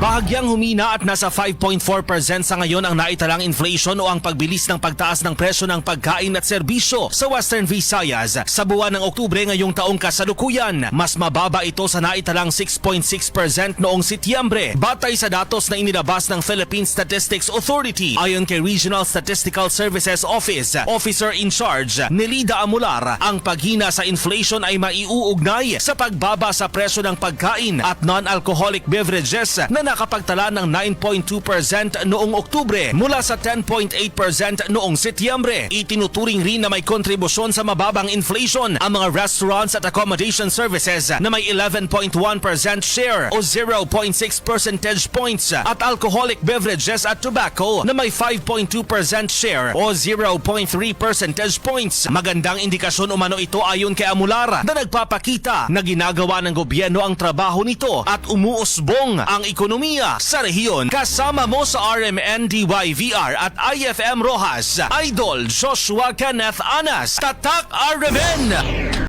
Bahagyang humina at nasa 5.4% sa ngayon ang naitalang inflation o ang pagbilis ng pagtaas ng presyo ng pagkain at serbisyo sa Western Visayas sa buwan ng Oktubre ngayong taong kasalukuyan. Mas mababa ito sa naitalang 6.6% noong Setyembre batay sa datos na inilabas ng Philippine Statistics Authority. Ayon kay Regional Statistical Services Office, Officer in Charge Nelida Amular, ang paghina sa inflation ay maiuugnay sa pagbaba sa presyo ng pagkain at non-alcoholic beverages na nakapagtala ng 9.2% noong Oktubre mula sa 10.8% noong Setyembre. Itinuturing rin na may kontribusyon sa mababang inflation ang mga restaurants at accommodation services na may 11.1% share o 0.6 percentage points at alcoholic beverages at tobacco na may 5.2% share o 0.3 percentage points. Magandang indikasyon umano ito ayon kay Amulara na nagpapakita na ginagawa ng gobyerno ang trabaho nito at umuusbong ang ekonomiya sa rehiyon. Kasama mo sa RMN DYVR at IFM Rojas, Idol Joshua Kenneth Anas, Tatak RMN!